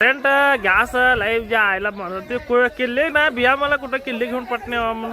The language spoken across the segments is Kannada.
करंट गॅस लाईव्ह जे आयला म्हणत ते कु- किल्ले ना बिया मला कुठं किल्ले घेऊन पटणे म्हणून.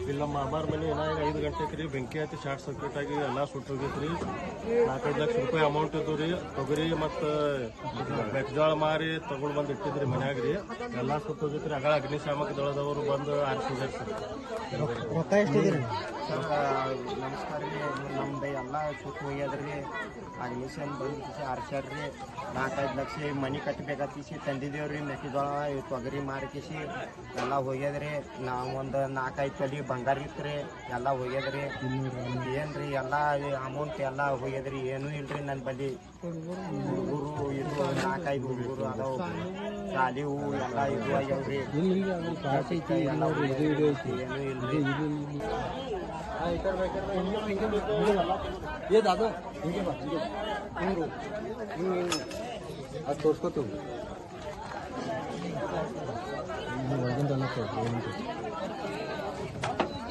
ಇಲ್ಲಿ ನಮ್ಮ ಮಾಮಾರ್ ಮನೆ ಏನಾಗ ಐದು ಗಂಟೆಗೆ ರೀ ಬೆಂಕಿ ಹತ್ತಿ ಶಾರ್ಟ್ ಸರ್ಕ್ಯೂಟ್ ಆಗಿ ಎಲ್ಲ ಸುಟ್ಟು ಹೋಗೈತ್ರಿ ನಾಲ್ಕೈದು ಲಕ್ಷ ರೂಪಾಯಿ ಅಮೌಂಟ್ ಇದ್ದು ರೀ. ತೊಗರಿ ಮತ್ತು ಮೆಕ್ಜೋಳ ಮಾರಿ ತಗೊಂಡು ಬಂದು ಇಟ್ಟಿದ್ರಿ ಮನ್ಯಾಗ ರೀ. ಎಲ್ಲ ಸುಟ್ಟು ರೀ ಅಗಳ ಅಗ್ನಿಶಾಮಕ ದಳದವರು ಬಂದು ಆರಿಸಿದ್ರು ಸರ್. ನಮಸ್ಕಾರ ರೀ. ನಮ್ದು ಎಲ್ಲ ಸುಟ್ಟು ಹೋಗ್ಯದ್ರಿ. ಅಗ್ನಿಶಾಮ ಬಂದು ರೀ ನಾಲ್ಕೈದು ಲಕ್ಷ ಮನೆ ಕಟ್ಟಬೇಕಾತಿಸಿ ತಂದಿದ್ದೇವ್ರಿ. ಮೆಕ್ಕೆಜೋಳ ತೊಗರಿ ಮಾರ್ಕಿಸಿ ಎಲ್ಲ ಹೋಗ್ಯದ್ರಿ. ನಾವು ಒಂದು ನಾಲ್ಕೈದು ತೊಲಿ ಬಂಗಾರ ಇತ್ರಿ ಎಲ್ಲ ಹೋಗ್ಯದ್ರಿ. ಏನ್ರಿ ಎಲ್ಲ ಅಮೌಂಟ್ ಎಲ್ಲ ಹೋಗ್ಯದ್ರಿ ಏನೂ ಇಲ್ರಿ ನನ್ನ ಬಳಿ ಹುಡುಗರು ಇದು ನಾಲ್ಕೈದು ಹುಡುಗರು ಅದಾವು. ಶಾಲಿ ಹೂ ಎಲ್ಲ ಇದು ಆಗ್ಯಾವ್ರಿ. ಎಲ್ಲ. ಏನೂ ಇಲ್ರಿ.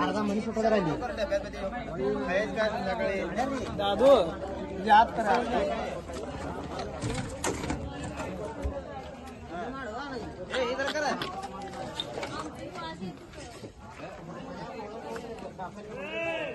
ಅರ್ಧ ಮನಿ ಸುಟ್ಟದಾರ ಅಲ್ಲಿ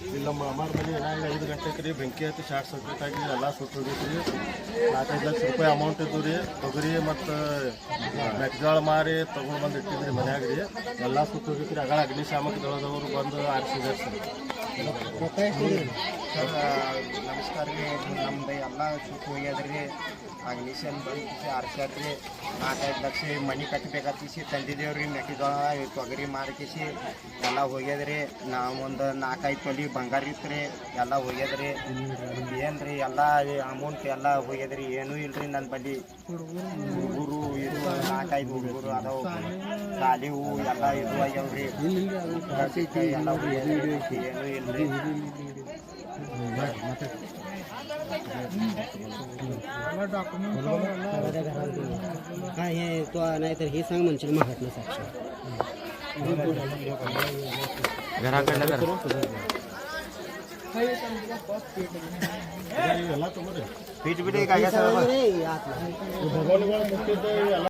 ಇಲ್ಲಿ ನಮ್ಮ ಮನೆ ಏನಾಗ ಐದು ಗಂಟೆಗೆ ರೀ ಬೆಂಕಿ ಹತ್ತಿ ಶಾರ್ಟ್ ಸರ್ಕ್ಯೂಟ್ ಆಗಿ ಎಲ್ಲ ಸುಟ್ಟೋಗಿತ್ತು ರೀ ನಾಲ್ಕೈದು ಲಕ್ಷ ರೂಪಾಯಿ ಅಮೌಂಟ್ ಇದ್ದು ರೀ. ತೊಗರಿ ಮತ್ತು ಮೆಕ್ಜೋಳ ಮಾರಿ ತೊಗೊಂಡು ಬಂದು ಇಟ್ಟಿದ್ರಿ ಮನ್ಯಾಗ ರೀ. ಎಲ್ಲ ಸುಟ್ಟೋಗಿತ್ತು ರೀ. ಅಗಳ ಅಗ್ನಿಶಾಮಕ ದಳದವರು ಬಂದು ಆರಿಸಿದಾರೆ ಸರ್. ನಮಸ್ಕಾರ ರೀ. ನಮ್ದು ಎಲ್ಲ ಸುಟ್ಟು ಹೋಗ್ಯದ್ರಿ ಅಗ್ನಿಷನ್ ಬಂದು ಆರ್ಸ್ಯಾರ್ರಿ ನಾಲ್ಕೈದು ಲಕ್ಷ ಮನೆ ಕಟ್ಟಬೇಕಾತಿಸಿ ತಂದಿದ್ದೇವ್ರಿ ಮೆಕ್ಕೆಜೋಳ ತೊಗರಿ ಮಾರ್ಕಿಸಿ ಎಲ್ಲ ಹೋಗ್ಯಾದ್ರಿ. ನಾವೊಂದು ನಾಲ್ಕೈದು ತೊಲಿ ಬಂಗಾರ ಇತ್ರಿ ಎಲ್ಲ ಹೋಗ್ಯದ್ರಿ ಏನ್ರಿ ಎಲ್ಲ ಅಮೌಂಟ್ ಎಲ್ಲ ಹೋಗ್ಯದ್ರಿ ಏನೂ ಇಲ್ರಿ ನನ್ನ ಬಳಿ ಹುಡುಗರು ಇದು ನಾಲ್ಕೈದು ಹುಡುಗರು ಅದಾವು ಶಾಲಿ ಹೂ ಎಲ್ಲ ಇದು ಆಗ್ಯಾವ್ರಿ ಎಲ್ಲ ಹೋಗ್ಯದ್ರಿ ಏನೂ ಇಲ್ರಿ हा हे तो नाहीतर हे सांग म्हणशील महात्मा साक्षी ಎಲ್ಲ ಪೀಟ್ ಬಿಡಿ